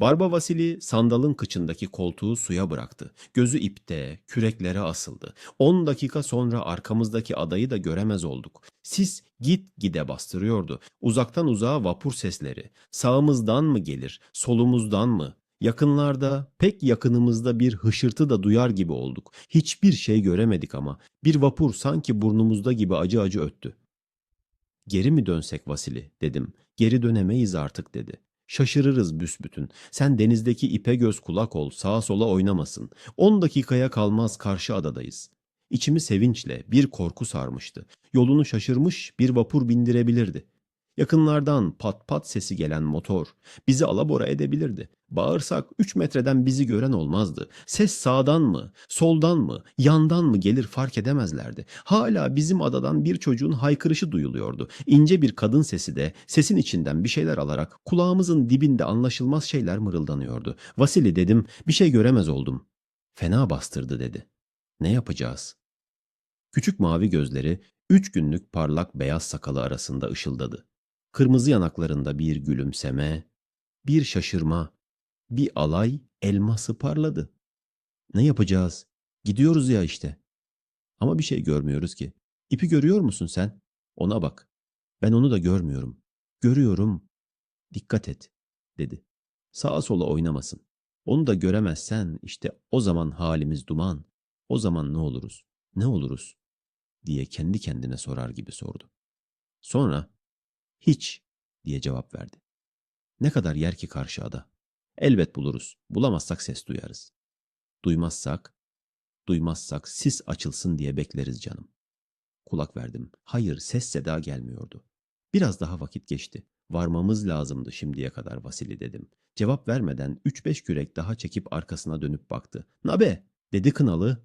Barba Vasili sandalın kıçındaki koltuğu suya bıraktı. Gözü ipte, küreklere asıldı. 10 dakika sonra arkamızdaki adayı da göremez olduk. Sis git gide bastırıyordu. Uzaktan uzağa vapur sesleri. Sağımızdan mı gelir, solumuzdan mı? Yakınlarda, pek yakınımızda bir hışırtı da duyar gibi olduk. Hiçbir şey göremedik ama bir vapur sanki burnumuzda gibi acı acı öttü. Geri mi dönsek Vasili dedim. Geri dönemeyiz artık dedi. Şaşırırız büsbütün. Sen denizdeki ipe göz kulak ol, sağa sola oynamasın. On dakikaya kalmaz karşı adadayız. İçimi sevinçle bir korku sarmıştı. Yolunu şaşırmış bir vapur bindirebilirdi. Yakınlardan pat pat sesi gelen motor bizi alabora edebilirdi. Bağırsak üç metreden bizi gören olmazdı. Ses sağdan mı, soldan mı, yandan mı gelir fark edemezlerdi. Hala bizim adadan bir çocuğun haykırışı duyuluyordu. İnce bir kadın sesi de sesin içinden bir şeyler alarak kulağımızın dibinde anlaşılmaz şeyler mırıldanıyordu. Vasili dedim bir şey göremez oldum. Fena bastırdı dedi. Ne yapacağız? Küçük mavi gözleri üç günlük parlak beyaz sakalı arasında ışıldadı. Kırmızı yanaklarında bir gülümseme, bir şaşırma, bir alay elması parladı. Ne yapacağız? Gidiyoruz ya işte. Ama bir şey görmüyoruz ki. İpi görüyor musun sen? Ona bak. Ben onu da görmüyorum. Görüyorum. Dikkat et, dedi. Sağa sola oynamasın. Onu da göremezsen işte o zaman halimiz duman. O zaman ne oluruz? Ne oluruz? diye kendi kendine sorar gibi sordu. Sonra hiç diye cevap verdi. Ne kadar yer ki karşıda? Elbet buluruz. Bulamazsak ses duyarız. Duymazsak, duymazsak sis açılsın diye bekleriz canım. Kulak verdim. Hayır, ses seda gelmiyordu. Biraz daha vakit geçti. Varmamız lazımdı şimdiye kadar Vasili dedim. Cevap vermeden üç beş kürek daha çekip arkasına dönüp baktı. Nabe dedi kınalı.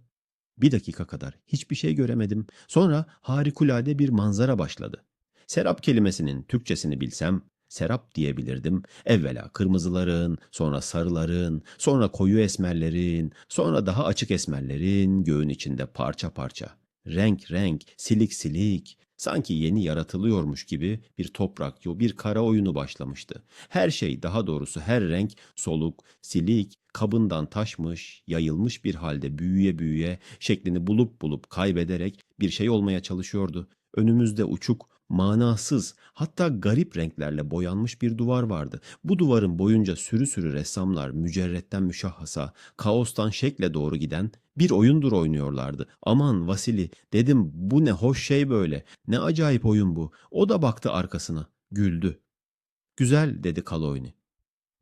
Bir dakika kadar hiçbir şey göremedim. Sonra harikulade bir manzara başladı. Serap kelimesinin Türkçesini bilsem serap diyebilirdim. Evvela kırmızıların, sonra sarıların, sonra koyu esmerlerin, sonra daha açık esmerlerin göğün içinde parça parça. Renk renk, silik silik, sanki yeni yaratılıyormuş gibi bir toprak, bir kara oyunu başlamıştı. Her şey, daha doğrusu her renk soluk, silik, kabından taşmış, yayılmış bir halde büyüye büyüye, şeklini bulup bulup kaybederek bir şey olmaya çalışıyordu. Önümüzde uçuk, manasız, hatta garip renklerle boyanmış bir duvar vardı. Bu duvarın boyunca sürü sürü ressamlar mücerretten müşahhasa, kaostan şekle doğru giden bir oyundur oynuyorlardı. Aman Vasili dedim bu ne hoş şey böyle, ne acayip oyun bu. O da baktı arkasına, güldü. Güzel dedi Kaloyni.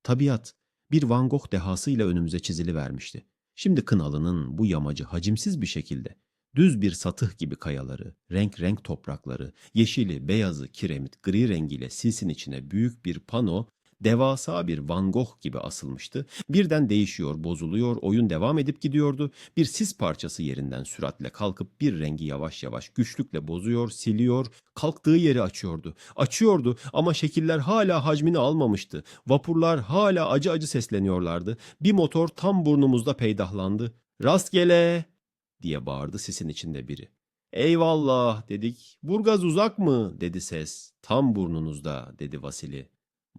Tabiat bir Van Gogh dehasıyla önümüze çizili vermişti. Şimdi Kınalı'nın bu yamacı hacimsiz bir şekilde Düz bir satıh gibi kayaları, renk renk toprakları, yeşili, beyazı, kiremit, gri rengiyle silsin içine büyük bir pano, devasa bir Van Gogh gibi asılmıştı. Birden değişiyor, bozuluyor, oyun devam edip gidiyordu. Bir sis parçası yerinden süratle kalkıp bir rengi yavaş yavaş güçlükle bozuyor, siliyor, kalktığı yeri açıyordu. Açıyordu ama şekiller hala hacmini almamıştı. Vapurlar hala acı acı sesleniyorlardı. Bir motor tam burnumuzda peydahlandı. Rastgele diye bağırdı sesin içinde biri. Eyvallah dedik. Burgaz uzak mı dedi ses. Tam burnunuzda dedi Vasili.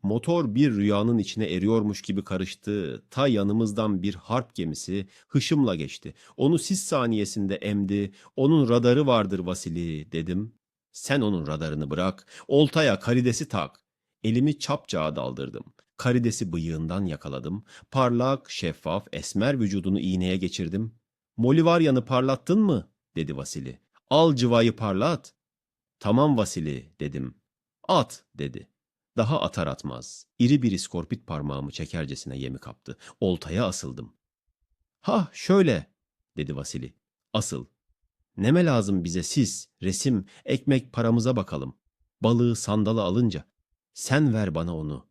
Motor bir rüyanın içine eriyormuş gibi karıştı. Ta yanımızdan bir harp gemisi hışımla geçti. Onu sis saniyesinde emdi. Onun radarı vardır Vasili dedim. Sen onun radarını bırak. Oltaya karidesi tak. Elimi çapçağa daldırdım. Karidesi bıyığından yakaladım. Parlak, şeffaf, esmer vücudunu iğneye geçirdim. Molivaryan'ı parlattın mı? dedi Vasili. Al cıvayı parlat. Tamam Vasili dedim. At dedi. Daha atar atmaz. İri bir iskorpit parmağımı çekercesine yemi kaptı. Oltaya asıldım. Ha şöyle dedi Vasili. Asıl. Neme lazım bize sis, resim, ekmek paramıza bakalım. Balığı sandalı alınca. Sen ver bana onu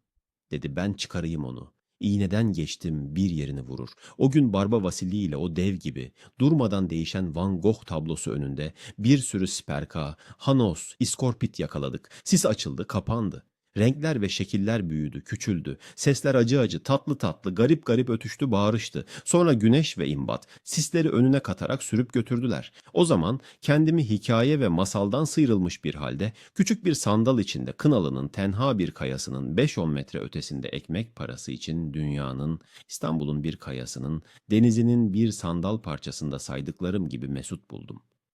dedi ben çıkarayım onu. İğneden geçtim bir yerini vurur. O gün Barba Vasili ile o dev gibi durmadan değişen Van Gogh tablosu önünde bir sürü sperka, hanos, iskorpit yakaladık. Sis açıldı, kapandı. Renkler ve şekiller büyüdü, küçüldü. Sesler acı acı, tatlı tatlı, garip garip ötüştü, bağırıştı. Sonra güneş ve imbat sisleri önüne katarak sürüp götürdüler. O zaman kendimi hikaye ve masaldan sıyrılmış bir halde küçük bir sandal içinde Kınalı'nın tenha bir kayasının 5-10 metre ötesinde ekmek parası için dünyanın, İstanbul'un bir kayasının, denizinin bir sandal parçasında saydıklarım gibi mesut buldum.